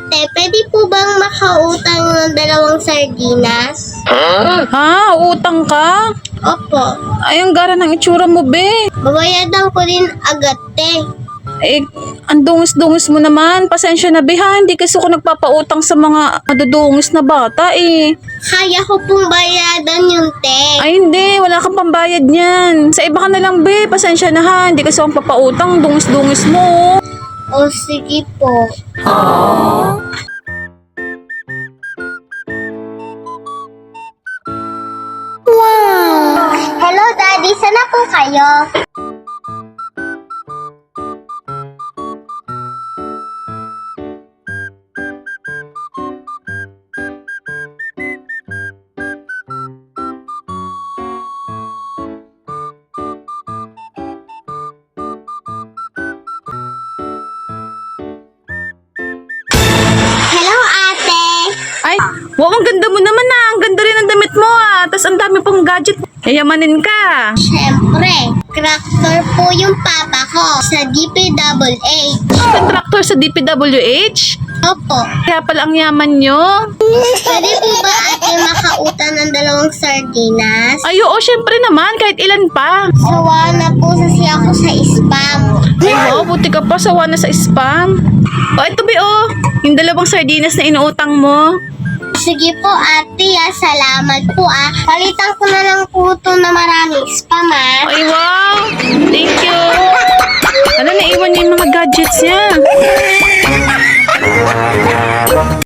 ate, pwede po bang makautang ng dalawang sardinas? Ha? Utang ka? Opo. Ay, ang gara ng itsura mo, be. Babayadan ko rin agad, te. Eh, ang dungis-dungis mo naman. Pasensya na, be, ha? Hindi kasi ako nagpapautang sa mga madudungis na bata, eh. Kaya ko pong bayadan yun, te. Ay, hindi. Wala kang pambayad niyan. Sa iba ka na lang, be. Pasensya na, ha? Hindi kasi ako papautang. Dungis-dungis mo. O sige po. Wow! Hello, Daddy. Sana po kayo? Wow, ang ganda mo naman, ah. Ang ganda rin ang damit mo, ah. Tapos ang dami pang gadget. Yayamanin ka. Siyempre, cracker po yung papa ko sa DPWH. Contractor sa DPWH. Opo. Kaya pala ang yaman nyo. Pwede po ba ate makautan ng dalawang sardinas? Ay, oo, syempre naman. Kahit ilan pa. Sawa na po kasi ako sa spam. Ay, wow, buti ka pa. Sawa na sa spam. O, ito, be, oh. Yung dalawang sardinas na inuutang mo. Sige po ate, ah, salamat po ah. Palitan ko na lang po ito na maraming spam ah. Ay, wow. Thank you. Ano, naiwan niya yung mga gadgets niya.